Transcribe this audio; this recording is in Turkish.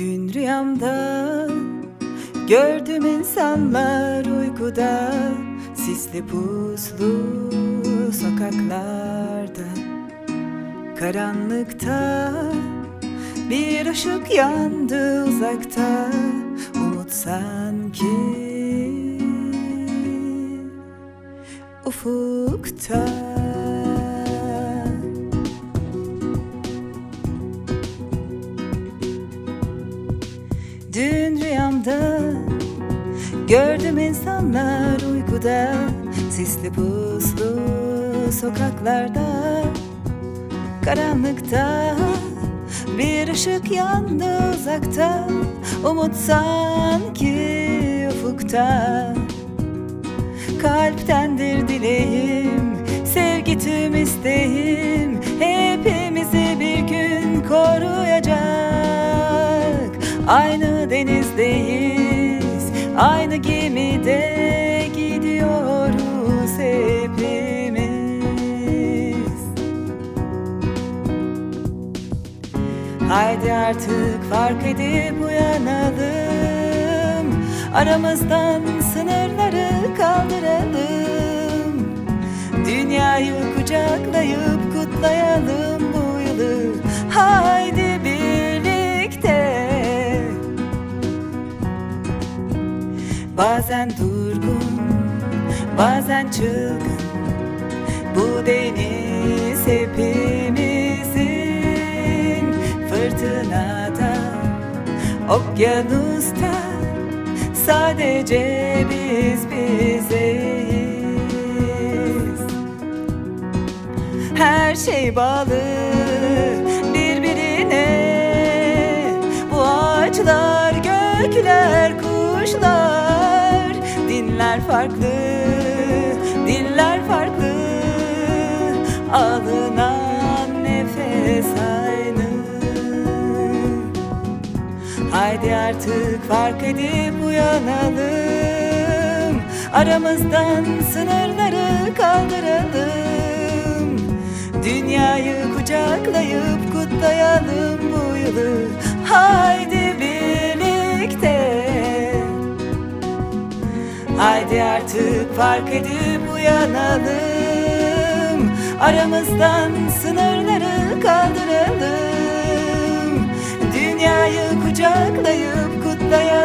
Dün rüyamda gördüm insanlar uykuda Sisli puslu sokaklarda. Karanlıkta bir ışık yandı uzakta Umut sanki ufukta Dün rüyamda gördüm insanlar uykuda Sisli puslu sokaklarda. Karanlıkta bir ışık yandı uzakta Umut sanki ufukta. Kalptendir dileğim Sevgi tüm isteğim Aynı denizdeyiz Aynı gemide gidiyoruz hepimiz. Haydi artık fark edip uyanalım Aramızdan sınırları kaldıralım. Dünyayı kucaklayıp Bazen durgun, bazen çılgın. Bu deniz hepimizin Fırtınada, okyanusta Sadece biz bizeyiz. Her şey bağlı farklı, diller farklı Alınan nefes aynı. Haydi artık fark edip uyanalım Aramızdan sınırları kaldıralım. Dünyayı kucaklayıp kutlayalım bu yılı. Haydi Haydi artık fark edip uyanalım. Aramızdan sınırları kaldıralım. Dünyayı kucaklayıp kutlayalım